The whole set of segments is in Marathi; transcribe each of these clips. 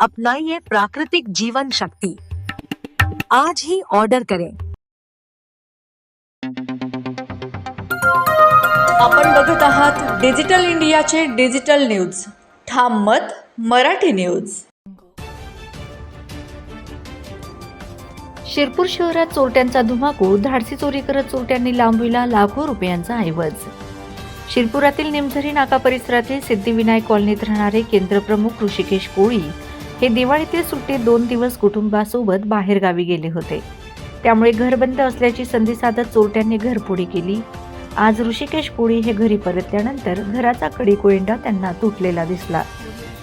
अपनाइए प्राकृतिक जीवन शक्ति। आज ही ऑर्डर करें। आपण बघत आहात डिजिटल इंडियाचे डिजिटल न्यूज ठाम मत मराठी न्यूज शिरपूर शहरात चोरट्यांचा धुमाकूळ धाडसी चोरी करत चोरट्यांनी लांबविला लाखो रुपयांचा ऐवज. शिरपुरातील निमझरी नाका परिसरातील सिद्धिविनायक कॉलनीत राहणारे केंद्रप्रमुख ऋषिकेश कोळी हे दिवाळीतील सुट्टीत दोन दिवस कुटुंबासोबत बाहेरगावी गेले होते. त्यामुळे घर बंद असल्याची संधी साधत चोरट्यांनी घरपोडी केली. आज ऋषिकेश कोळी हे घरी परतल्यानंतर घराचा कडी कोयंडा त्यांना तुटलेला दिसला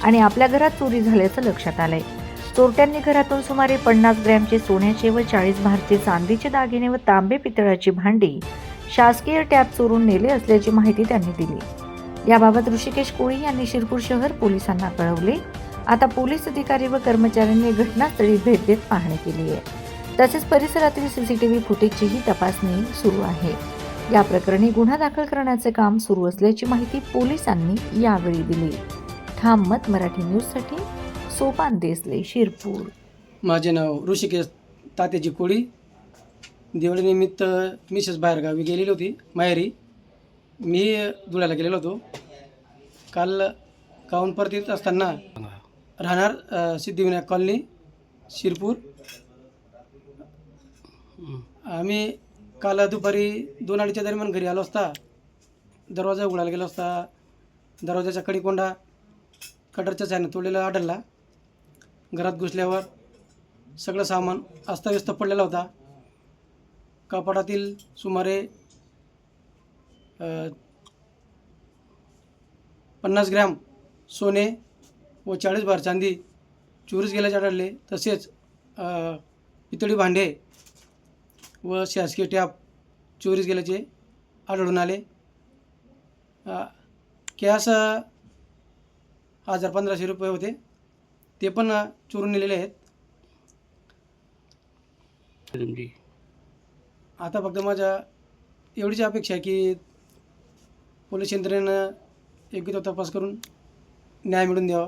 आणि आपल्या घरात चोरी झाल्याचं लक्षात आलंय. चोरट्यांनी घरातून सुमारे पन्नास ग्रॅमचे सोन्याचे व चाळीस भारतीय चांदीचे दागिने व तांबे पितळाची भांडी शासकीय टॅब चोरून नेले असल्याची माहिती त्यांनी दिली. याबाबत ऋषिकेश कोळी यांनी शिरपूर शहर पोलिसांना कळवले. आता पोलीस अधिकारी व कर्मचाऱ्यांनी घटनास्थळी भेट देत पाहणी केली आहे. तसेच परिसरातील सीसीटीव्ही फुटेजचीही तपासणी सुरू आहे. या प्रकरणी गुन्हा दाखल करण्याचे काम सुरू असल्याची माहिती पोलिसांनी यावेळी दिली. ठाम मत मराठी न्यूजसाठी सोपान देसले शिरपूर. माझे नाव ऋषिकेश तात्याची कोळी. दिवाळीनिमित्त मिसेस बाहेरगावी गेलेली होती माहेरी. मी धुळ्याला गेलेलो होतो. काल गावून परत येत असताना राहणार सिद्धिविनायक कॉलनी शिरपूर. आम्ही काल दुपारी दोन अडीच्या दरम्यान घरी आलो असता. दरवाजा उघडायला गेलो असता. दरवाजाच्या कडीकोंडा कटरच्या सायनं तोडलेला आढळला. घरात घुसल्यावर सगळं सामान अस्ताव्यस्त पडलेला होता. कपाटातील सुमारे पन्नास ग्रॅम सोने व चाळीस बार चांदी चोरीस गेल्याचे आढळले तसेच पितळी भांडे व शासकीय टॅप चोरीस गेल्याचे आढळून आले. कॅश अ, हजार पंधराशे रुपये होते ते पण चोरून नेलेले आहेत. आता फक्त माझ्या एवढीच अपेक्षा आहे की पोलीस यंत्रणेनं योग्य तो तपास करून न्याय मिळवून द्यावा.